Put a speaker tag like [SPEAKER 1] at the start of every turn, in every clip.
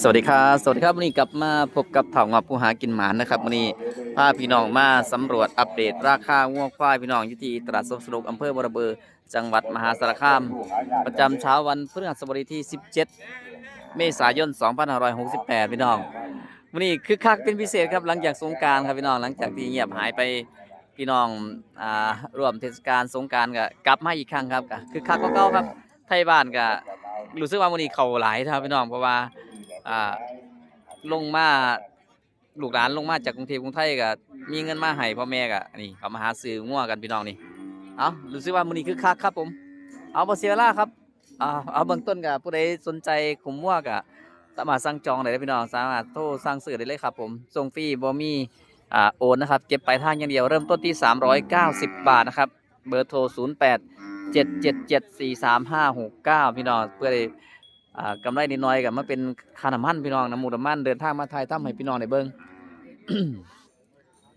[SPEAKER 1] สวัสดีครับสวัสดีครับวันนี้กลับมาพบกับเถางอบผู้หากินหมานนะครับวันนี้พาพี่น้องมาสำรวจอัปเดตราคางัวควายพี่น้องอยู่ที่ตลาดสดสนุกอำเภอบรเบือจังหวัดมหาสารคาม ประจำเช้าวันพฤหัสบดีที่ 17 เมษายน 2568 พี่น้องวันนี้คึกคักเป็นพิเศษครับหลังจากสงการครับพี่น้องหลังจากที่เงียบหายไปพี่น้องอ่าร่วมเทศกาลสงการก็กลับมาอีกครั้งครับก็คึกคักก็เก่าครับไทยบ้านก็ รู้สึกว่าวันนี้เขาหลายครับพี่น้องเพราะว่าอ่าลงมาลูกหลานลงมาจากกรุงเทพกรุงไทยก็มีเงินมาให้พ่อแม่ก็นี่เขามาหาซื้องัวกันพี่น้องนี่เอารู้สึกว่ามื้อนี้คือคักครับผม เอาบ่เสียเวลาครับอ่าเอาเบื้องต้นก็ผู้ใดสนใจขุมงัวก็สามารถสั่งจองได้เลยพี่น้องสามารถโทรสั่งซื้อได้เลยครับผมส่งฟรีบ่มีอ่าโอนนะครับเก็บปลายทางอย่างเดียวเริ่มต้นที่ 390 บาทนะครับเบอร์โทร 08 777 4359พี่น้องเพื่อได้อ่ากำไรนิดหน่อยกับมาเป็นคานามันพี่น้องน้ำหมูน้ำมันเดินทางมาไทยทำให้พี่น้องได้เบิ่ง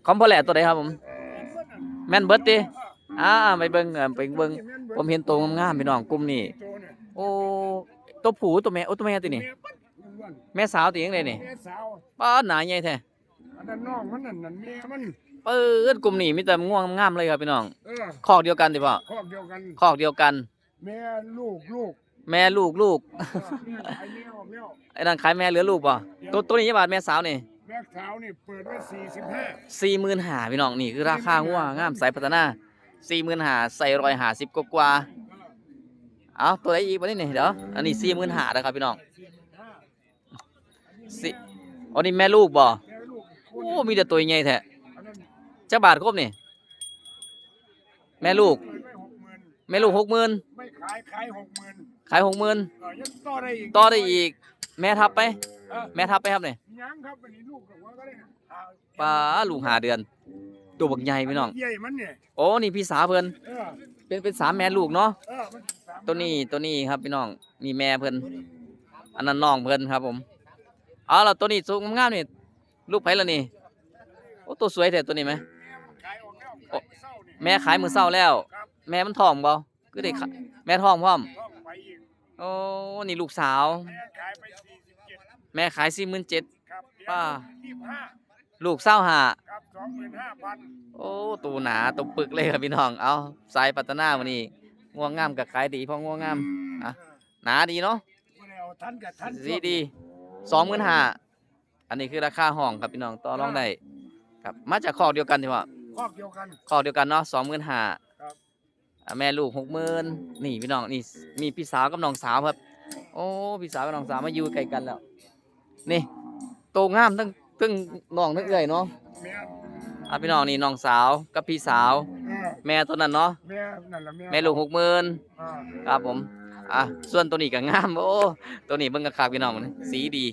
[SPEAKER 1] คอมโพแลตตัวใดครับผมแม่นเบิดติอ่าไปเบิ่งเอ่อไปเบิ่งผมเห็นตัวงามๆพี่น้องกลุ่มนี้โอ้ตัวผู้ตัวแม่โอ้ตัวแม่ตินี่แม่สาวติยังไดนี่
[SPEAKER 2] แม่สาว
[SPEAKER 1] ป้าดหนาใหญ่แท้
[SPEAKER 2] อันนั้นน้องมันนั่นนั่นแม่มัน
[SPEAKER 1] เปิดกลุ่มนี้มีแต่ง่วงงามเลยครับพี่น้อง
[SPEAKER 2] เออ
[SPEAKER 1] คอกเดียวกันติพ่อ
[SPEAKER 2] ครอบเดียวกัน
[SPEAKER 1] คอกเดียวกัน
[SPEAKER 2] แม่ลูกลูก
[SPEAKER 1] แม่ลูกลูก
[SPEAKER 2] เออแม่ขายแม่ออกแล้ว
[SPEAKER 1] ไอ้นั่นขายแม่เหลือลูกป่ะตัวตัวนี้ยี่บาทแม่สาวนี่
[SPEAKER 2] แม่สาวนี่เปิดไว้สี่สิบห้า
[SPEAKER 1] สี่หมื่นหาพี่น้องนี่คือราคางัวงามสายพัฒนาสี่หมื่นหาใส่รอยหาสิบกว่าๆเอาตัวไหนอีกวะนี่นี่เดี๋ยวอันนี้สี่หมื่นหานะครับพี่น้อง
[SPEAKER 2] สี่สิบห้า
[SPEAKER 1] สิอันนี้แม่ลูกบ่
[SPEAKER 2] แม่ลูก
[SPEAKER 1] โอ้มีแต่ตัวใหญ่แท้
[SPEAKER 2] อันนั้น
[SPEAKER 1] เจ้าบาทครบนี่ แม่ลูก
[SPEAKER 2] เปิดไว้หกหมื่น
[SPEAKER 1] แม่ลูกหกหมื่น
[SPEAKER 2] ไม่ขายขายหกหมื่น
[SPEAKER 1] ขายหกหมื่น
[SPEAKER 2] เออยังต่อได้อีก
[SPEAKER 1] ต่อได้อีก แม่ทับไป
[SPEAKER 2] เออ
[SPEAKER 1] แม่ทับไปครับนี่
[SPEAKER 2] ยังครับอันนี้ลูกกับว่าก็ได้นะอ่
[SPEAKER 1] ปลาลูกหาเดือน ตัวบักใหญ่พี่น้อง
[SPEAKER 2] ใหญ่มันเนี่ย
[SPEAKER 1] โอ้นี่พี่สาวเพิ่น
[SPEAKER 2] เออ
[SPEAKER 1] เป็นเป็นสามแม่ลูกเนาะ
[SPEAKER 2] เออมันสาม
[SPEAKER 1] ตัวนี้ตัวนี้ครับพี่น้องนี่แม่เพิ่นอันนั้นน้องเพิ่นครับผมเอาล่ะตัวนี้สูงงามๆนี่ลูกไผละนี่โอ้ตัวสวยแท้ตัวนี้ไหม
[SPEAKER 2] แล้วขายเศร้าเนี่ย
[SPEAKER 1] แม่ขายมือเศร้าแล้ว
[SPEAKER 2] ครับ
[SPEAKER 1] แม่มันท้องบ่คือได้ขะแม่ท้องพร้อม
[SPEAKER 2] ต้องไปอีก
[SPEAKER 1] โอ้นี่ลูกสาว
[SPEAKER 2] แม่ขายไปสี่สิบเจ็ด
[SPEAKER 1] แม่ขายสี่หมื่นเจ็ด
[SPEAKER 2] ครับเดี๋ยว
[SPEAKER 1] ป้า
[SPEAKER 2] ยี่สิบห้า
[SPEAKER 1] ลูกเศร้าหา
[SPEAKER 2] ครับสองหมื่นห้าพัน
[SPEAKER 1] โอ้ตัวหนาตัวปึกเลยครับพี่น้องเอาสายปัตนาวันนี้ง่วงงามกับขายดีเพราะง่วงงามอะหนาดีเนาะ
[SPEAKER 2] บ่ได้เอาทันกับทัน
[SPEAKER 1] สีดีสองหมื่นห้าอันนี้คือราคาห้องครับพี่น้องต่อรองได้ครับมาจากคอกเดียวกันใช่ปะ
[SPEAKER 2] คอกเดียวกัน
[SPEAKER 1] คอกเดียวกันเนาะสองหมื่นห้า
[SPEAKER 2] ครับ
[SPEAKER 1] แม่ลูกหกหมื่นนี่พี่น้องนี่มีพี่สาวกับน้องสาวครับ โอ้พี่สาวกับน้องสาวมาอยู่ใกล้กันแล้ว นี่โตงามทั้งทั้งน้องทั้งเอื้อยเนาะ
[SPEAKER 2] แม่
[SPEAKER 1] อะพี่น้องนี่น้องสาวกับพี่สาว
[SPEAKER 2] เออ
[SPEAKER 1] แม่ตัวนั้นเนาะ
[SPEAKER 2] แม่นั่นละแม่
[SPEAKER 1] แม่ลูกหกหมื่น
[SPEAKER 2] อ่า
[SPEAKER 1] ครับผมอะส่วนตัวนี้ก็งามโอ้ตัวนี้เบิ่งกระคาพี่น้องมันสีดี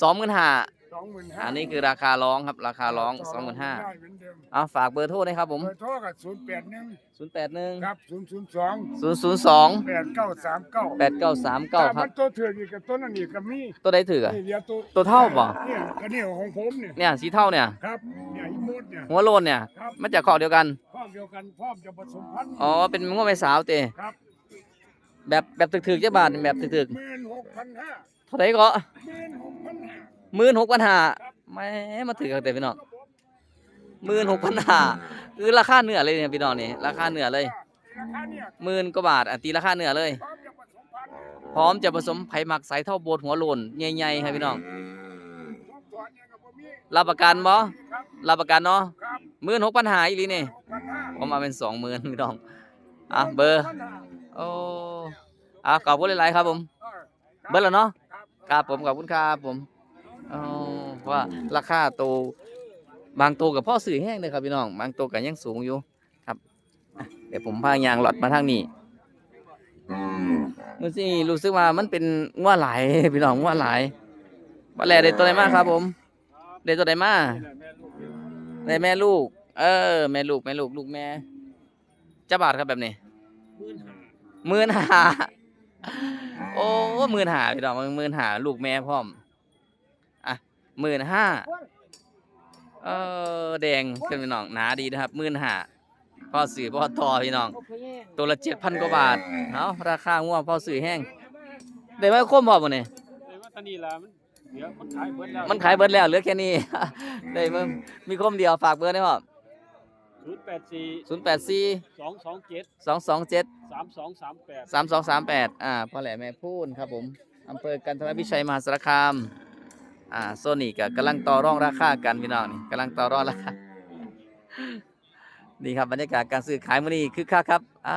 [SPEAKER 1] สองหมื่นห้า
[SPEAKER 2] ส องหมื่นห้า
[SPEAKER 1] อันนี้คือราคาร้องครับราคาร้องสองหมื่นห้า
[SPEAKER 2] ได้เหมือนเดิม
[SPEAKER 1] อะฝากเบอร์โทรหนะครับผม
[SPEAKER 2] เบอร์โทรกับศูนย์แปดหนึ่ง
[SPEAKER 1] ศูนย์แปดหนึ่ง
[SPEAKER 2] ครับศูนย์ศูนย์สอง
[SPEAKER 1] ศูนย์ศูนย์สอง
[SPEAKER 2] แปดเก้าสามเก้า
[SPEAKER 1] แปดเก้าสามเก้าครับ
[SPEAKER 2] ตัวถือกอีกกับตัวนั้นอีกกับมี
[SPEAKER 1] ตัวใดถืออะ
[SPEAKER 2] นี่เดียวตัว
[SPEAKER 1] ตัวเท่าบ่
[SPEAKER 2] เนี่ยกระเดี่ยวของผมเนี่ย
[SPEAKER 1] เนี่ยสีเท่าเนี่ย
[SPEAKER 2] ครับเนี่ยอีมดเนี่ย
[SPEAKER 1] หัวโลนเนี่ย
[SPEAKER 2] ครับ
[SPEAKER 1] มันจากคอกเดียวกัน
[SPEAKER 2] พร้อมเดียวกันพร้อมจะผสมพันธุ์
[SPEAKER 1] อ๋อเป็นง้อไม่สาวเต
[SPEAKER 2] ครับ
[SPEAKER 1] แบบแบบถึกๆเจ้าบาทแบบถึก
[SPEAKER 2] หมื่นหกพันห้า
[SPEAKER 1] ๆเท่าไหร่ก็
[SPEAKER 2] หมื่นหกพันห้า
[SPEAKER 1] หมื่นหกพันห้าแม่มาถือกันแต่พี่น้องหมื่นหกพันห้าคือราคาเนื้อเลยเนี่ยพี่น้องนี่ราคาเนื้อเลยหมื่นกว่าบาทอะตีราคาเนื้อเลย
[SPEAKER 2] พร้อมจะผสม
[SPEAKER 1] ไผ่หมักสายเท่าโบดหัวโลนใหญ่ๆครับพี่น้อง
[SPEAKER 2] รับ
[SPEAKER 1] ประกันบ่
[SPEAKER 2] รับ
[SPEAKER 1] ประกันเนาะหมื่นหกพันหาอีลีนี่
[SPEAKER 2] หกพันห้า
[SPEAKER 1] ผมมาเป็นสองหมื่นพี่น้องอะเบอร์โอ้อะขอบคุณหลายๆครับผม เบอร์แล้วเนาะครับผมขอบคุณครับผม อ๋อเพราะว่าราคาตัวบางตัวกับพ่อสื่อแห้งเลยครับพี่น้อง บางตัวก็ยังสูงอยู่ครับอะเดี๋ยวผมพายางหลอดมาทางนี้มันสิรู้สึกว่ามันเป็นง่วหลายพี่น้องง่วหลายว่าแลได้ตัวไหนมาครับ ผมได้ตัวไหนมาได้แม่ลูก เออ แม่ลูกแม่ลูกลูกแม่จะบาทครับแบบนี้หมื่นห้าโอ้หมื่นห้าพี่น้องหมื่นห้าลูกแม่พร้อมอะ หมื่นห้าเออแดงเป็นพี่น้องหนาดีนะครับหมื่นห้าพ่อสื่อพ่อทอพี่น้อง ตัวละเจ็ดพันกว่าบาทเอาราคาง่วงพ่อสื่อแห้งได้มาคมพอบ่นี่
[SPEAKER 3] ไอ้ว่าตอนนี้ล่ะมันเดี๋ยวมันขายเบิดแล้ว
[SPEAKER 1] มันขายเบิดแล้วเหลือแค่นี้ได้มามีคมเดียวฝากเบอร์ได้พ่อ
[SPEAKER 3] ศูนย์แปดสี่
[SPEAKER 1] 084
[SPEAKER 3] สองสองเจ็ด
[SPEAKER 1] 227
[SPEAKER 3] สามสองสามแปด
[SPEAKER 1] สามสองสามแปดอ่าพ่อแหล่แม่พูนครับผมอำเภอกันทรวิชัยมหาสารคาม อ่าโซนี่ก็กำลังต่อรองราคากันพี่น้องนี่กำลังต่อรองราคานี่ครับบรรยากาศการซื้อขายมื้อนี้คือคักครับอ่า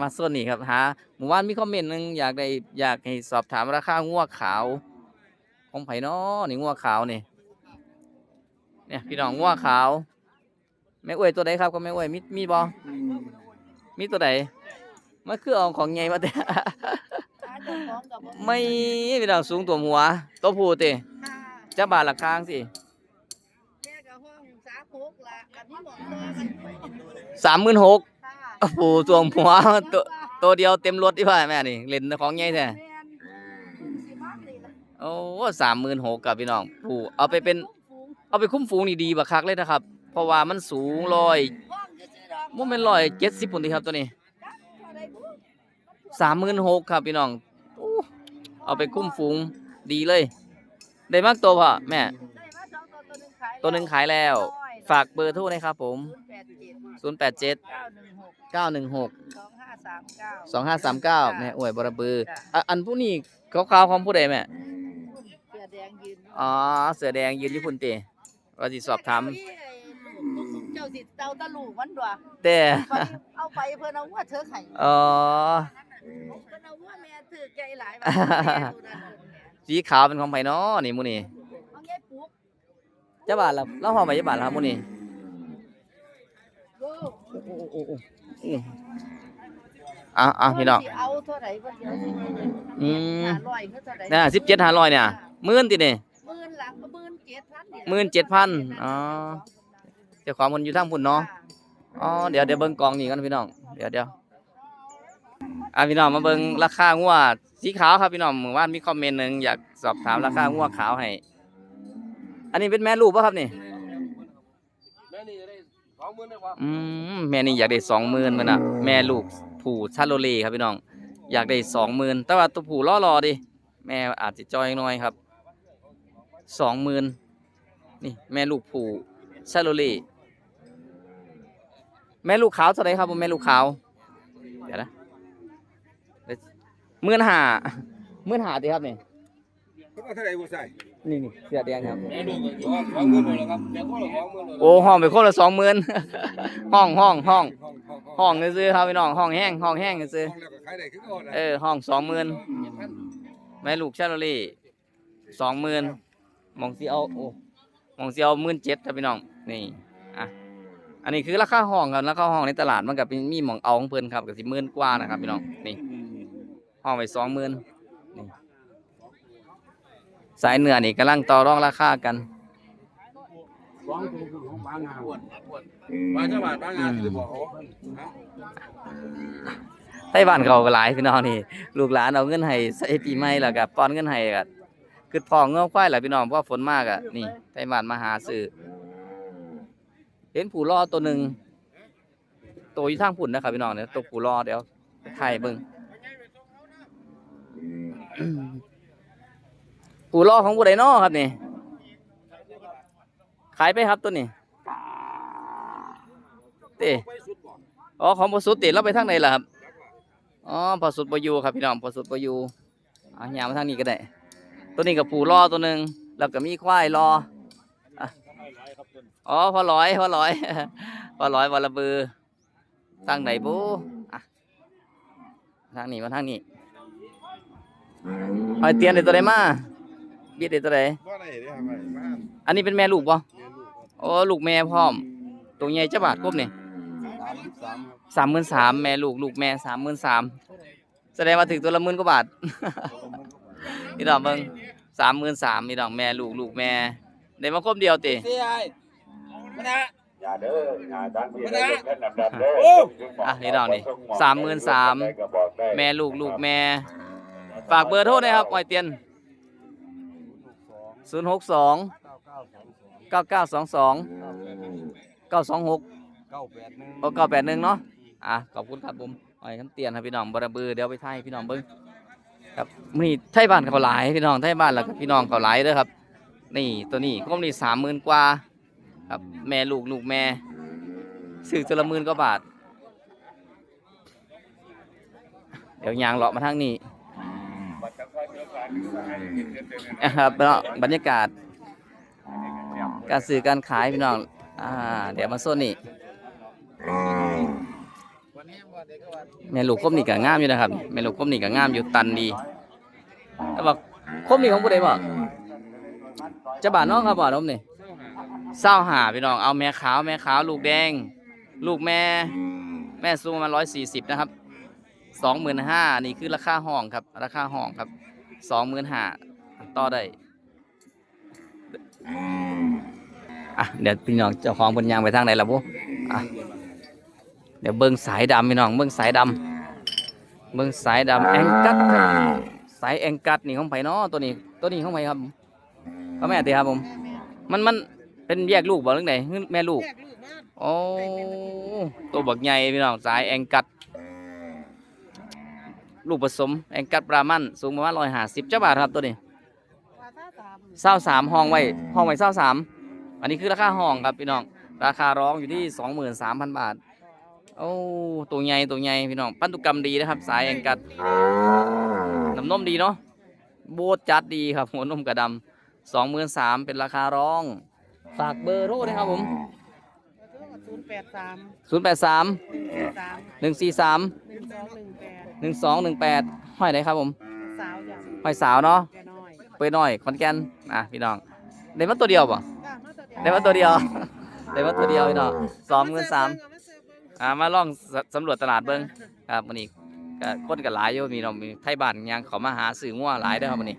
[SPEAKER 1] มาโซนนี่ครับหาหมู่บ้านมีคอมเมนต์หนึงอยากได้อยากให้สอบถามราคางัวขาว ของไผน้อนี่งัวขาวนี่เนี่ยพี่น้องงัวขาวแม่อ้วยตัวใดครับก็แม่อ้วยมีมีบ่มีตัวใดมันคือเอาของใหญ่มาแต่ไม่พี่น้องสูงตัวหัวตัวผู้ติ จะบาทละค้างสิ
[SPEAKER 4] แม่กับห้องสามหกละอันนี้หมดตัวกัน
[SPEAKER 1] สามหมื่นหก
[SPEAKER 4] ค่ะ
[SPEAKER 1] ผู้ตัวหัวตัวตัวเดียวเต็มรถที่พ่อแม่นี่เล่นของใหญ่แท้
[SPEAKER 4] แม่นสิมากเลยล่ะ
[SPEAKER 1] โอ้สามหมื่นหกกับพี่น้องผู้เอาไปเป็น
[SPEAKER 4] ฝูง
[SPEAKER 1] เอาไปคุ้มฝูงนี่ดีบักคักเลยนะครับ เพราะว่ามันสูงร้อย
[SPEAKER 4] ห้องจะซื้อดอก
[SPEAKER 1] มันเป็นร้อยเจ็ดสิบปุ่นทีครับตัวนี้
[SPEAKER 4] จักเท่าใดบุ
[SPEAKER 1] สามหมื่นหกครับพี่น้องโอ้เอาไปคุ้มฝูงดีเลย ได้มากตัวพ่อแม่
[SPEAKER 4] ได้มาสองตัวตัวหนึงขาย
[SPEAKER 1] ตัวหนึ่งขายแล้ว ฝากเบอร์โทรหนะครับผม
[SPEAKER 4] ศูนย์แปดเจ็ด
[SPEAKER 1] ศูนย์แปดเจ็ด
[SPEAKER 4] เก้าหนึ่งหก
[SPEAKER 1] เก้าหนึ่งหก
[SPEAKER 4] สองห้าสามเก้า
[SPEAKER 1] สองห้าสามเก้าแม่อวยบรบือ
[SPEAKER 4] จ้ะ
[SPEAKER 1] อะอันผู้นี้ขาวๆของผู้ใดแม่
[SPEAKER 4] เสื้อแดงยืน
[SPEAKER 1] อ๋อ เสือแดงยืนญี่ปุ่นเตะว่าสิสอบถาม
[SPEAKER 4] ไอ้ลูกเจ้าสิเจ้าตะลูกมันด้วย
[SPEAKER 1] แต่
[SPEAKER 4] ไปเอาไปเพิ่นเอาว่าเธอไข่
[SPEAKER 1] อ๋อ
[SPEAKER 4] เพิ่นเอาว่าแม่ถือใจหลายว่าแม่ดูนั่นดูนี่
[SPEAKER 1] สีขาวเป็นของไผน้อนี่หมูนี่
[SPEAKER 4] เอาแง่ปุ๊ก
[SPEAKER 1] จ้าบาทละแล้วหอมไปจ้าบาทละครับหมูนี่
[SPEAKER 4] โอ้
[SPEAKER 1] โอ้โอ้โอ้อืมอะอะพี่น้อง
[SPEAKER 4] เพิ่สิเอาเท่าไหร่เพิ่นสิเอาสิ
[SPEAKER 1] อืม
[SPEAKER 4] ห้าร้อยคือเท่าไหร่
[SPEAKER 1] น่ะสิบเจ็ดห้าร้อยเนี่ย หมื่นติเนี่ย
[SPEAKER 4] หมื่นหลังก็หมื่นเจ็ดพันนี่ล่ะ
[SPEAKER 1] หมื่นเจ็ดพันอ๋อ เจ้าของมันอยู่ทางพุ่นเนาะ อ๋อ เดี๋ยวเดี๋ยวเบิ่งกองนี่กันพี่น้อง เดี๋ยวเดี๋ยว อะพี่น้องมาเบิ่งราคางัวสีขาวครับพี่น้องเมื่อวานมีคอมเมนต์หนึ่งอยากสอบถามราคางัวขาวให้ อันนี้เป็นแม่ลูกป่ะครับนี่
[SPEAKER 3] แม่นี่จะได้สองหมื่นได้ป่ะ
[SPEAKER 1] อืมแม่นี่อยากได้สองหมื่นมันอะแม่ลูกผูชาโลเลครับพี่น้อง อยากได้สองหมื่นแต่ว่าตัวผูล่อรอดิแม่อาจจะจอยน้อยครับสองหมื่นนี่แม่ลูกผูชาโลเลแม่ลูกขาวเท่าไหรครับผมแม่ลูกขาวเดี๋ยวนะ หมื่นห้าหมื่นห้าดีครับนี่
[SPEAKER 2] เขาเอาเท่าไหร่บ่ใส่
[SPEAKER 1] นี่นี่เสื้อแดงครับ
[SPEAKER 3] แม่ลูกก็สองหมื่นเลยครับแม่ก็ละสองหมื่นเลย
[SPEAKER 1] โอ้ห้องไปคนละสองหมื่นห้องห้องห้อง
[SPEAKER 2] ห้องห้อง
[SPEAKER 1] ห้องซื้อๆครับพี่น้องห้องแห้งห้องแห้งซื้อ
[SPEAKER 2] ห้องแล้วก็ขายได้คือก่อนนะ
[SPEAKER 1] เออห้องสองหมื่นแม่ลูกชาโลลี่สองหมื่นมองสีเอาโอ้มองสีเอาหมื่นเจ็ดครับพี่น้องนี่อะอันนี้คือราคาห้องครับราคาห้องในตลาดมันกับมีหมองเอาของเพิ่นครับกับสิหมื่นกว่านะครับพี่น้องนี่ ห้องไปสองหมื่นนี่สายเหนือนี่กำลังต่อรองราคากัน
[SPEAKER 3] สองตัวของบางงาน
[SPEAKER 2] บาทเจ้าบาทบางงานสิบอกเขา
[SPEAKER 1] ไต้หวันเขาก็หลายพี่น้องนี่ลูกหลานเอาเงินให้ใส่ปีใหม่แล้วก็ป้อนเงินให้ก็คือพอเงาควายแหละพี่น้องเพราะฝนมากอะนี่ไต้หวันมาหาซื้อเห็นผู้รอตัวหนึ่งตัวอยู่ทางพุ่นนะครับพี่น้องเนี่ยตัวผู้รอเดี๋ยวถ่ายเบิ่ง ผูรอของผู้ใดนอครับนี่ ขายไปครับตัวนี้เต้อ๋อของพอสุดเติเราไปทางไหนล่ะครับ อ๋อพอสุดบอยูครับพี่น้องพอสุดบอยู่อะยามมาทางนี้ก็ได้ ตัวนี้กับผูรอตัวหนึ่งแล้วก็มีควายรออ๋อพอร้อยพอร้อยพอร้อยวันละเบือทางไหนบูอะทางนี้มาทางนี้ เอาไอ้เตียนเด็ดตัวใดมาเบียดเด็ดตัวใด
[SPEAKER 2] บ่ได้เด้ทำไมมา
[SPEAKER 1] อันนี้เป็นแม่ลูกป่ะ
[SPEAKER 2] เรียนรู้
[SPEAKER 1] โอ้ลูกแม่พร้อม ตัวใหญ่จะบาทครบนี่
[SPEAKER 2] 33
[SPEAKER 1] สามหมื่นสามแม่ลูกลูกแม่สามหมื่นสามแสดงว่าถึงตัวละหมื่นกว่าบาทพี่ดอกเบิ่งสามหมื่นสามพี่ดอกแม่ลูกลูกแม่ได้มาครบเดียวติ
[SPEAKER 3] เสียไอ้มานะ
[SPEAKER 5] อย่าเด้ออย่าดันพี่
[SPEAKER 3] มา
[SPEAKER 5] ให้
[SPEAKER 3] นะ
[SPEAKER 5] เล่นดำๆเด้อ
[SPEAKER 3] โอ้
[SPEAKER 1] อะนี่ดอกนี่33,000
[SPEAKER 5] ก็บอกได้
[SPEAKER 1] แม่ลูกลูกแม่ ฝากเบอร์โทรหนะครับอ้อยเตียนศูนย์หกสองเก้าเก้าสองสองเก้าสองหก
[SPEAKER 3] เก้าแปดหนึ่ง
[SPEAKER 1] โอ้เก้าแปดหนึ่งเนาะอะขอบคุณครับผมอ้อยคำเตียนครับพี่น้องบาระบือเดี๋ยวไปถ่ายให้พี่น้องเบิ่งครับนี่ไทยบ้านเขาหลายพี่น้องไทยบ้านแล้วก็พี่น้องเขาหลายเด้อครับ นี่ตัวนี้ก็มีสามหมื่นกว่าครับแม่ลูกลูกแม่ซื้อตัวละหมื่นกว่าบาท เดี๋ยวยางเลาะมาทางนี้ นะครับเนาะบรรยากาศ การซื้อการขายพี่น้องอ่าเดี๋ยวมาโซนนี่แม่ลูกคมนี่ก็งามอยู่นะครับแม่ลูกคมนี่ก็งามอยู่ตันดีแล้วบอกคมนี่ของผู้ใดบ่จะบาทน้องครับบ่นมนี่เศร้าหาพี่น้องเอาแม่ขาวแม่ขาวลูกแดง ลูกแม่ แม่สูงประมาณร้อยสี่สิบนะครับสองหมื่นห้านี่คือราคาห้องครับ ราคาห้องครับ สองหมื่นห้าต่อได้อะเดี๋ยวพี่น้องเจ้าของบนยางไปทางไหนล่ะบุอะเดี๋ยวเบิ้งสายดำพี่น้องเบิ้งสายดำเบิ้งสายดำแองกัดสายแองกัดนี่ของไผเนาะตัวนี้ตัวนี้ของไผครับพ่อแม่ตีครับผม มันมันเป็นแยกลูกบ่เรื่องไหนแม่ลูก
[SPEAKER 4] แยกลูกมา
[SPEAKER 1] โอ้ตัวบักใหญ่พี่น้องสายแองกัด ลูกผสมแองกัดบรามันสูงประมาณร้อยห้าสิบเจ้าบาทครับตัวนี้
[SPEAKER 4] ว่าถ้าตาม
[SPEAKER 1] เศร้าสามห้องไว้ห้องไว้เศร้าสามอันนี้คือราคาห้องครับพี่น้อง ราคาร้องอยู่ที่สองหมื่นสามพันบาทโอ้ตัวใหญ่ตัวใหญ่พี่น้องพันธุกรรมดีนะครับ สายแองกัดน้ำนมดีเนาะโบดจัดดีครับหัวนมกระดำสองหมื่นสามเป็นราคาร้อง ฝากเบอร์โทรนะครับผม
[SPEAKER 4] ศูนย์แปดสาม
[SPEAKER 1] ศูนย์แปดสาม
[SPEAKER 4] สาม
[SPEAKER 1] หนึ่งสี่สาม
[SPEAKER 4] หนึ่งสองหนึ่งแปด
[SPEAKER 1] หนึ่งสองหนึ่งแปดห้อยไหนครับผม
[SPEAKER 4] สาวอย่าง
[SPEAKER 1] ห้อยสาวเนาะ
[SPEAKER 4] แกน้อย
[SPEAKER 1] เปยน้อยขอนแก่นอะพี่น้องได้มาตัวเดียวป่ะ
[SPEAKER 4] จ้ามาตัวเดียว
[SPEAKER 1] ได้มาตัวเดียว ได้มาตัวเดียวพี่น้องสองหมื่นสาม
[SPEAKER 4] เอมาซื้อเบิ่ง
[SPEAKER 1] อ่ามาลองสสำรวจตลาดเบิ้งครับวันนี้ก็คนก็หลายอยู่มีน้องมีไทยบ้านยังเขามาหาซื้องัวหลายเด้อครับวันนี้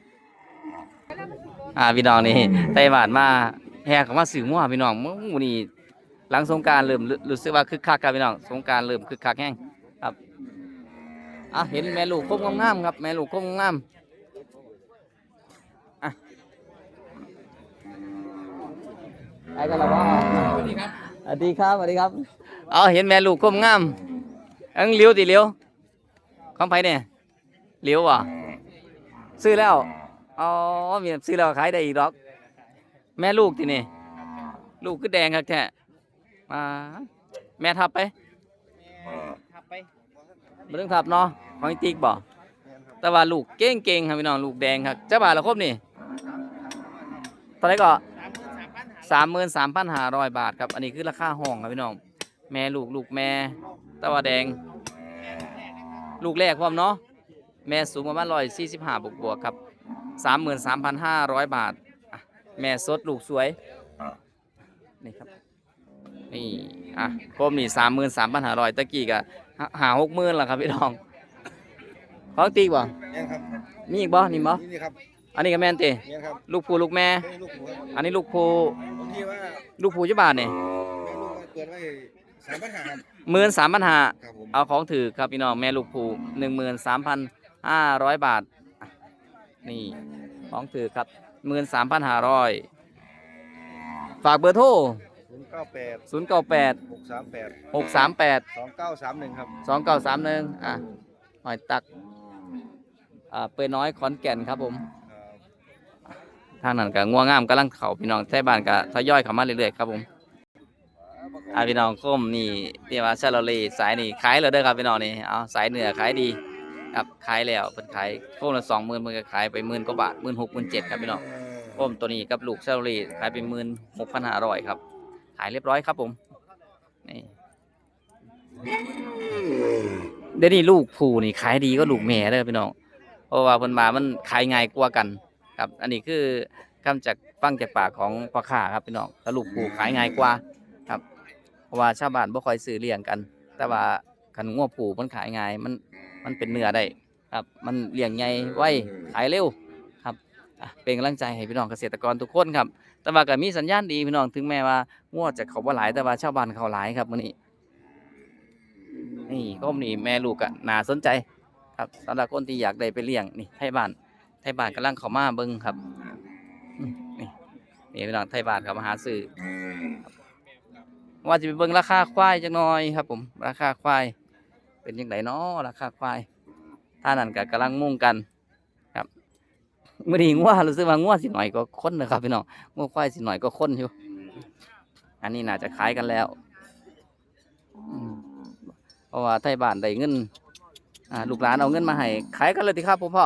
[SPEAKER 1] อ่าพี่น้องนี่ไทยบ้านมาแห่เขามาซื้องัวพี่น้องมื้อนี้หลังสงกรารเริ่มรู้รู้สึกว่าคึกคักครับพี่น้องสงกรารเริ่มคึกคักแห้งครับ อะเห็นแม่ลูกคมงามๆครับ แม่ลูกคมงามอะไปกันแล้วว่าสวัสดีครับสวัสดีครับสวัสดีครับเอาเห็นแม่ลูกก้มงามอังเลี้ยวติเลี้ยวของไผเนี่ยเลี้ยวว่ะซื้อแล้วอ๋อมีซื้อแล้วขายได้อีกดอก แม่ลูกตินี่ลูกคือแดงครับแท้มาแม่ทับไป
[SPEAKER 4] ขับไป
[SPEAKER 1] บ่ต้องทับเนาะของอีติ๊กบ่แต่ว่าลูกเก่งๆครับพี่น้องลูกแดงครับเจ้าบาทละครบนี่ตอนไหนก็
[SPEAKER 4] สามหมื่นสามพันห้า
[SPEAKER 1] ร้อยบาทครับ อันนี้คือราคาห้องครับพี่น้อง แม่ลูกลูกแม่ตะวันแดง ลูกแรกพร้อมเนาะ แม่สูงประมาณร้อยสี่สิบห้าบวกบวกครับสามหมื่นสามพันห้าร้อยบาท แม่สดลูกสวย นี่ครับ นี่ อะโคมนี่สามหมื่นสามพันห้าร้อยตะกี้กะ หาหกหมื่นละครับพี่น้องของตีบ่
[SPEAKER 2] เนี่ยครับ
[SPEAKER 1] มีอีกบ่นี่บ่
[SPEAKER 2] นี่นี่ครับ
[SPEAKER 1] อันนี้ก็แม่นตี
[SPEAKER 2] เนี่ยครับ
[SPEAKER 1] ลูกผู้ลูกแม่
[SPEAKER 2] ให้ลูกหมูครับ
[SPEAKER 1] อันนี้ลูกผู้
[SPEAKER 2] ผมที่ว่า
[SPEAKER 1] ลูกผู้จะบาทเนี่ย
[SPEAKER 2] ให้ลูกเปิดไว้สามปัญหาครับ
[SPEAKER 1] หมื่นสามพันห้า
[SPEAKER 2] ครับผม
[SPEAKER 1] เอาของถือครับพี่น้องแม่ลูกผูหนึ่งหมื่นสามพันห้าร้อยบาทอะนี่ของถือครับหมื่นสามพันห้าร้อยฝากเบอร์โทร
[SPEAKER 2] ศูนย์ เก้าแปด
[SPEAKER 1] ศูนย์เก้าแปด
[SPEAKER 2] หกสามแปด
[SPEAKER 1] หกสามแปด
[SPEAKER 2] สองเก้าสามหนึ่งครับ
[SPEAKER 1] สองเก้าสามหนึ่งอะหอยตักอ่าเปยน้อยขอนแก่นครับผมทางนั้นก็ง่วงงามกำลังเข่าพี่น้องแท้บ้านก็ทยอยเข้ามาเรื่อยๆครับผมอ่าพี่น้องก้มนี่เรียกว่าชาโลเลสายนี่ขายเลยเด้อครับพี่น้องนี่เอาสายเหนือขายดีครับขายแล้วเป็นขายโค้งละสองหมื่นมันก็ขายไปหมื่นกว่าบาทหมื่นหกหมื่นเจ็ดครับพี่น้องโค้มตัวนี้กับลูกเชลลี่ขายไปหมื่นหกพันห้าร้อยครับ ขายเรียบร้อยครับผมนี่เดี๋ยวนี้ลูกผู้นี่ขายดีก็ลูกแม่เด้อพี่น้องเพราะว่าเพิ่นมามันขายง่ายกว่ากัน ครับ อันนี้คือคำจากฟังจากปากของพ่อค้าครับพี่น้องถ้าลูกผู้ขายง่ายกว่าครับ เพราะว่าชาวบ้านบ่ค่อยซื้อเลี้ยงกัน แต่ว่าคันงัวผู้มันขายง่ายมันมันเป็นเนื้อได้ครับ มันเลี้ยงใหญ่ไวขายเร็ว เป็นกำลังใจให้พี่น้องเกษตรกรทุกคนครับ แต่ว่าก็มีสัญญาณดีพี่น้องถึงแม้ว่างวดจะเขาบ่หลายแต่ว่าชาวบ้านเขาหลายครับมื้อนี้นี่ก็มีแม่ลูกอะน่าสนใจครับสำหรับคนที่อยากได้ไปเลี้ยงนี่ไทยบ้านไทยบ้านกำลังเข้ามาเบิ่งครับนี่นี่พี่น้องไทยบ้านเขามาหาซื้อว่าจะไปเบิ่งราคาควายจักหน่อยครับ ผม ราคาควาย เป็นยังไงเนาะราคาควายท่านั้นก็กำลังมุ่งกัน มื่อนี้งัวรู้สึกว่างัวสิหน่อยก็คนนะครับพี่น้องงัวควายสิหน่อยก็คนอยู่ อันนี้น่าจะขายกันแล้วอืมเพราะว่าไทยบ้านได้เงินอ่าลูกหลานเอาเงินมาให้ขายกันเลยทีครับพ่อพ่อ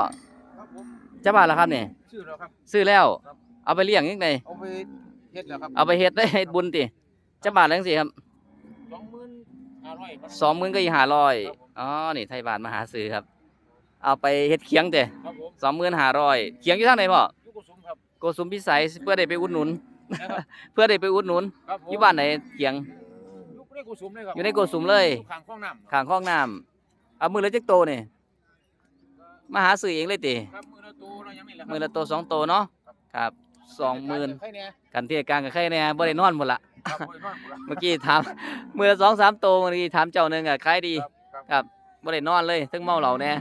[SPEAKER 3] ครับผม
[SPEAKER 1] เจ้าบ้านแล้วครับนี่
[SPEAKER 3] ชื่อแล้วครับ
[SPEAKER 1] ซื้อแล้ว
[SPEAKER 3] ครับ
[SPEAKER 1] เอาไปเลี้ยงยังไง
[SPEAKER 3] เอาไปเฮ็ดแล้วครับ
[SPEAKER 1] เอาไปเฮ็ดได้เฮ็ดบุญติเจ้าบ้านแล้วสิครับ
[SPEAKER 3] สองหมื่นห้าร้อยครับ
[SPEAKER 1] สองหมื่นก็อีห้าร้อย
[SPEAKER 3] ครับผม
[SPEAKER 1] อ๋อนี่ไทยบ้านมาหาซื้อครับ เอาไปเฮ็ดเคียงเตะ
[SPEAKER 3] ครับผม
[SPEAKER 1] สองหมื่นห้าร้อยเคียงอยู่ทางไหนพ่อ
[SPEAKER 3] ยุกุสุมครับ
[SPEAKER 1] โกสุมพิสัยเพื่อได้ไปอุดหนุน
[SPEAKER 3] นะครับ
[SPEAKER 1] เพื่อได้ไปอุดหนุน
[SPEAKER 3] ครับผม
[SPEAKER 1] อยู่บ้านไหนเคียง
[SPEAKER 3] ยุคในกุสุมเลยครับ
[SPEAKER 1] อยู่ในโกสุมเลย
[SPEAKER 3] อยู่ข้างห้องน้ำ
[SPEAKER 1] ข้างห้องน้ำเอามือละจักโตนี่มาหาซื้อเองเลยติ
[SPEAKER 3] ครับมือละตัวเรายังไม่แล้ว
[SPEAKER 1] มือละโตสองโตเนาะครับสองหมื่น
[SPEAKER 3] ใครเนี่ย
[SPEAKER 1] กันเทียกลางกับใครเนี่ยบ่ได้นอนหมดละ
[SPEAKER 3] ครับบ่ได้นอนบ่ได้
[SPEAKER 1] เมื่อกี้ถาม มือละสองสามโตเมื่อกี้ถามเจ้าหนึงอะขายดี
[SPEAKER 3] ครับ
[SPEAKER 1] ครับ บ่ได้นอนเลยถึงเมาเหล่าแน่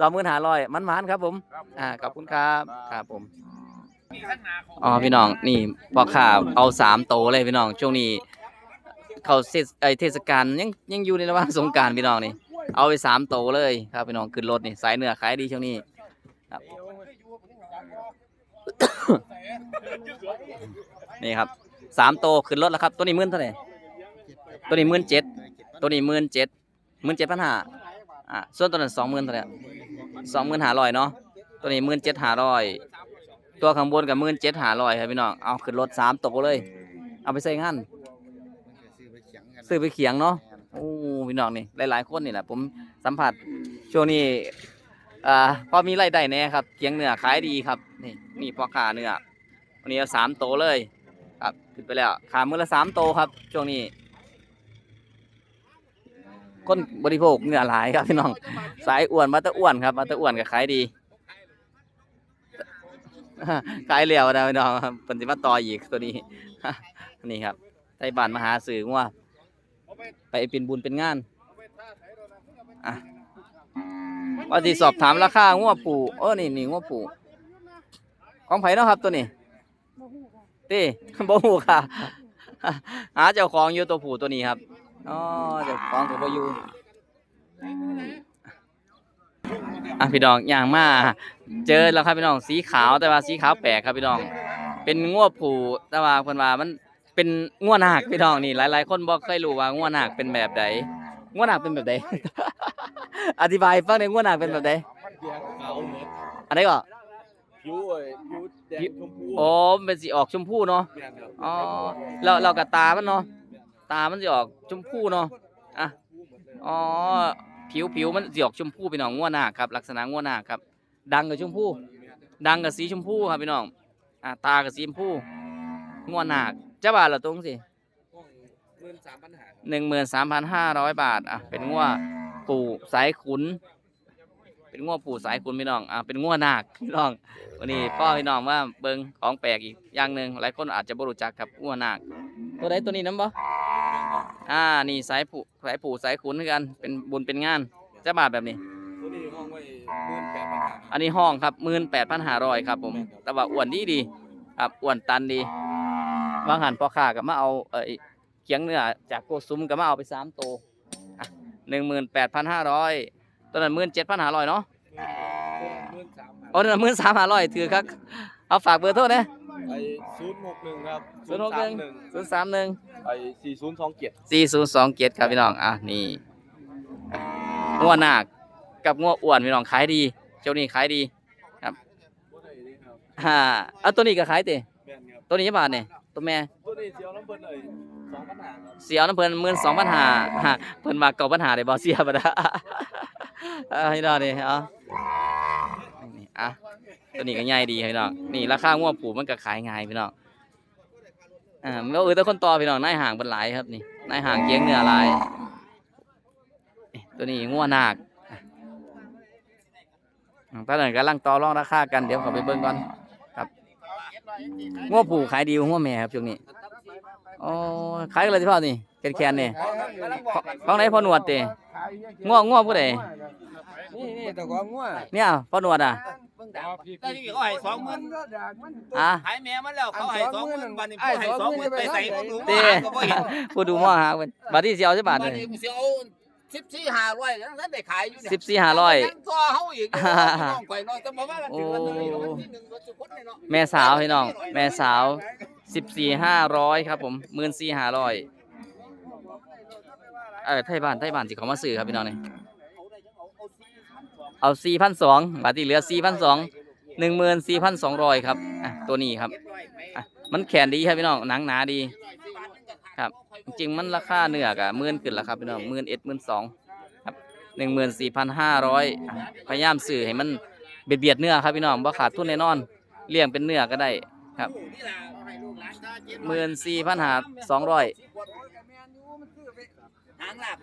[SPEAKER 1] สองหมื่นห้าร้อยมันหมานครับผม
[SPEAKER 3] ครับ ผม
[SPEAKER 1] อ่าขอบคุณครับครับผม
[SPEAKER 3] นี่ข้างหน้าเขา
[SPEAKER 1] อ๋อพี่น้องนี่พ่อข้าเอาสามโตเลยพี่น้องช่วงนี้เขาเทศไอเทศกาลยังยังอยู่ในระหว่างสงกรารพี่น้องนี่ เอาไปสามโตเลยครับพี่น้องขึ้นรถนี่สายเนื้อขายดีช่วงนี้ครับนี่ครับสามโตขึ้นรถแล้วครับ ตัวนี้หมื่นเท่าไหร่ตัวนี้หมื่นเจ็ดตัวนี้หมื่นเจ็ดหมื่นเจ็ดพันห้า อ่าส่วนตัวนั้นสองหมื่นเท่าไหร่สองหมื่นหาร้อยเนาะตัวนี้หมื่นเจ็ดหาร้อยตัวข้างบนกับมื่นเจ็ดหาลอยครับพี่น้องเอาขึ้นรถสามโตเลย เอาไปใส่งานซื้อไปเขียงเนาะโอ้พี่น้องนี่หลายๆคนนี่แหละผมสัมผัสช่วงนี้อ่าพอมีรายได้แน่ครับเขียงเนื้อขายดีครับนี่นี่พอค้าเนื้อวันนี้เอาสามโตเลยครับขึ้นไปแล้วขามือละสามโตครับ ช่วงนี้ คนบริโภคเนื้อหลายครับพี่น้อง สายอ้วนมาแตะอ้วนครับมาแตะอ้วนก็ขายดีขายเหลียวนะพี่น้องครับเพิ่นสิมาต่ออีกตัวนี้นี่ครับไทยบ้านมาหาสื่อว่าไปเป็นบุญเป็นงานอะว่าสิสอบถามราคางัวปูเออนี่นี่งัวปูของไผเนาะครับตัวนี้ติบ่ฮู้ค่ะ หาเจ้าของอยู่ตัวผู้ตัวนี้ครับ อ๋อเจ้าของก็บ่อยู่อะพี่น้องย่างมาเจอแล้วครับพี่น้องสีขาวแต่ว่าสีขาวแปลกครับพี่น้อง เป็นงัวผูแต่ว่าเพิ่นว่ามันเป็นงัวนาคพี่น้องนี่หลาย ๆ คนบ่เคยรู้ว่างัวนาคเป็นแบบใดงัวนาคเป็นแบบใดอธิบายฟังหน่อยงัวนาคเป็นแบบใด
[SPEAKER 3] ขาวเหมือน
[SPEAKER 1] อันไหนก็
[SPEAKER 3] ผิวเอ้ยผิวแดงชมพู
[SPEAKER 1] โอ้มันเป็นสีออกชมพูเนาะ
[SPEAKER 3] แม่นครับ
[SPEAKER 1] อ๋อเราเรากับตามันเนาะ ตามันสิออกชมพูเนาะอะอ๋อผิวผิวมันสิออกชมพูพี่น้องงัวนาคครับลักษณะงัวนาคครับ ดังกับชมพูดังกับสีชมพูครับพี่น้องอ่าตากับสีชมพูงัวนาคเจ้าบาทละตรงสิ
[SPEAKER 3] หมื่นสามพันหา
[SPEAKER 1] หนึ่งหมื่นสามพันห้าร้อยบาทอะเป็นงัวปู่สายขุน เป็นงัวปู่สายขุนพี่น้องอะเป็นงัวนาคพี่น้องวันนี้พ่อพี่น้องว่าเบิ่งของแปลกอีกอย่างหนึ่งหลายคนอาจจะบ่รู้จักครับงัวนาค ตัวใดตัวนี้น้ำบ่อ่า นี่สายปู่สายปู่สายขุนคือกัน เป็นบุญเป็นงานเจ้าบาทแบบนี้
[SPEAKER 3] ตัวนี้ห้องไว้หมื่นแปดพันหา
[SPEAKER 1] อันนี้ห้องครับหมื่นแปดพันห้าร้อยครับผม แต่ว่าอ้วนดีดีครับอ้วนตันดีบางหันพ่อค้าก็มาเอาเอ่อเขียงเนื้อจากโกซุมก็มาเอาไปสามตัวหนึ่งหมื่นแปดพันห้าร้อยตัวนั้นหมื่นเจ็ดพันห้าร้อยเนาะ
[SPEAKER 3] หมื่นสามพัน
[SPEAKER 1] โอ้ตัวนั้นหมื่นสามห้าร้อยถือครับ เอาฝากเบอร์โทษนะ
[SPEAKER 3] ไอ้ศูนย์หกหนึ่งครับ
[SPEAKER 1] ศูนย์หกหนึ่งศูนย์สามหนึ่ง
[SPEAKER 3] ไอ้สี่ศูนย์สองเจ็ด
[SPEAKER 1] สี่ศูนย์สองเจ็ดครับพี่น้องอะนี่งัวนาคกับงัวอ้วนพี่น้องขายดีเจ้านี้ขายดีฮ่าเอาตัวนี้ก็ขายเตะ
[SPEAKER 3] แม่นครับ
[SPEAKER 1] ตัวนี้กี่บาทเนี่ยตัวแม่
[SPEAKER 3] ตัวนี้เสียวน้ำเพิ่นเลยสองพันหาครับ
[SPEAKER 1] เสียวน้ำเพิ่นหมื่นสองพันหาเพิ่นมาเก่าปัญหาได้บ่เสียบ่ได้เอาให้ดอกนี่เอานี่อะ ตัวนี้ก็ใหญ่ดีพี่น้องนี่ราคางัวงผูมันก็ขายง่ายพี่น้องอ่ามันก็เออแต่คนต่อพี่น้องนายห่างเป็นหลายครับนี่นายห่างเกียงเนื้อลาย ตัวนี้งัวนาคอ่าตอนนั้กำลังต่อรองราคากันเดี๋ยวขาไปเบิ่งก่อนครับงัวผูขายดีกว่างัวแม่ครับช่วงนี้อ๋อขายกันเลยที่พ่อนี่แคนแคนเนี่ของไหนพ่อหนวดเติง่วงง่วงผู้ใด
[SPEAKER 3] นี่นี่แต่ความง่วง
[SPEAKER 1] เนี่ยพ่อหนวดอะ
[SPEAKER 6] แต่ที่เขาให้สองหมื่น
[SPEAKER 1] อะ
[SPEAKER 6] หายแม่มันแล้วเขาให้สองหมื่นบัดนี้ผู้ให้สองหมื่นไปใส่ของหลวง
[SPEAKER 1] เต้
[SPEAKER 6] พ่อก็บ่เห็น
[SPEAKER 1] ผู้ดูหม้อหาเพิ่นบัดนี้สิเอาจักบาท
[SPEAKER 6] บั
[SPEAKER 1] เล
[SPEAKER 6] ด
[SPEAKER 1] ย
[SPEAKER 6] นี้เสียเอาสิบสี่ห้าร้อยแล้วท่านได้ขายอยู่เนี่ย
[SPEAKER 1] สิบสี่ห้าร้อย
[SPEAKER 6] ยังตัวเฮาอีกอยู่พี่น้องข่อยน้อยแต่บอกว่ามันถือว่าตัวนี้รางวัลที่หนึ่งรถสุพจน์เนี่ยเนาะ
[SPEAKER 1] แม่สาวพี่น้องแม่สาวสิบสี่ห้าร้อยครับผมหมื่นสี่ห้าร้อยเออไทยบ้านไทยบ้านสิเขามาซื้อครับพี่น้องนี่ เอาสี่พันสองบาทที่เหลือสี่พันสองหนึ่งหมื่นสี่พันสองร้อยครับอะตัวนี้ครับอะมันแขนดีครับพี่น้องหนังหนาดีครับจริงๆมันราคาเนื้อกะหมื่นขึ้นแล้วครับพี่น้องหมื่นเอ็ดหมื่นสองครับหนึ่งหมื่นสี่พันห้าร้อยพยายามซื้อให้มันเบียดเบียดเนื้อครับพี่น้องบ่ขาดทุนแน่นอนเลี้ยงเป็นเนื้อก็ได้ครับหมื่นสี่พันหาสองร้อย
[SPEAKER 6] หางลาบ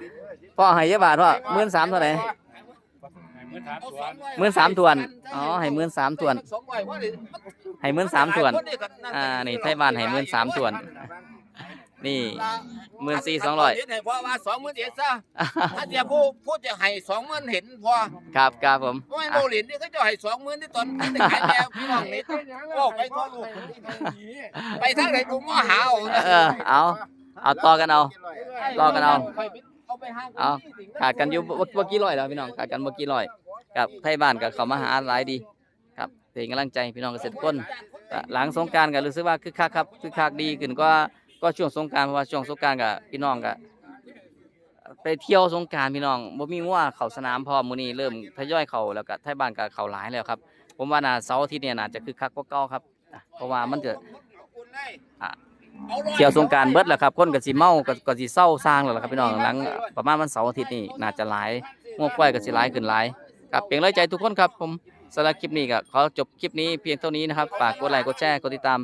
[SPEAKER 1] พ่อให้เยอะบาทพ่อหมื่นสามเท่าไหร่ หมื่นสามทวนอ๋อให้หมื่นสามทวน
[SPEAKER 6] สองร้อยว่าดิ
[SPEAKER 1] ให้หมื่นสามทวน อ่า นี่ไทยบ้านให้หมื่นสามทวน นี่หมื่นสี่สองร้อย
[SPEAKER 6] เห็นให้พอว่าสองหมื่นเอ็ดซะถ้าเดี๋ยวผู้ผู้จะให้สองหมื่นเห็นพอ
[SPEAKER 1] ครับครับผม
[SPEAKER 6] ไม่
[SPEAKER 1] อะ
[SPEAKER 6] โมลินนี่ก็จะให้สองหมื่นที่ตอนที่ขายแนวพี่น้องนี่โอ้ไปทั่วโลกไปทางไหนกูก็หาเอา
[SPEAKER 1] เออเอาเอาต่อกันเอารอกันเอา
[SPEAKER 6] เอาไปห้าง
[SPEAKER 1] เอาขาดกันอยู่บ่บ่กี่ร้อยแล้วพี่น้องขาดกันบ่กี่ร้อยกับไทยบ้านกับเขามาหาหลายดีครับเป็นกำลังใจพี่น้องเกษตรกรก็หลังสงกรารก็รู้สึกว่าคึกคักครับคึกคักดีขึ้นก็ก็ช่วงสงกรารเพราะว่าช่วงสงกรารกับพี่น้องก็ไปเที่ยวสงกรารพี่น้องบ่มีว่าเข้าสนามพร้อมมื้อนี้เริ่มทยอยเข้าแล้วก็ไทยบ้านก็เข้าหลายแล้วครับ ผมว่าน่าเสาร์อาทิตย์เนี่ยน่าจะคึกคักกว่าเก่าครับอะเพราะว่ามันจะอะ เที่ยวสงการเบิดแหละครับคนกับสีเมาก็ก็สิเศร้าสร้างแล้วล่ะครับพี่น้องหลังประมาณวันเสาร์อาทิตย์นี่น่าจะหลายงวกควายก็สิหลายขึ้นหลายครับเป็นกำลังใจทุกคนครับผมสำหรับคลิปนี้ก็ขอจบคลิปนี้เพียงเท่านี้นะครับฝากกดไลค์กดแชร์กดติดตาม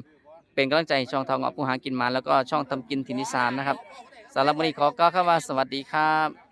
[SPEAKER 1] เป็นกำลังใจช่องทองออกผู้หากินมาแล้วก็ช่องทำกินทินิสานนะครับสำหรับวันนี้ขอกล่าวคำว่าสวัสดีครับ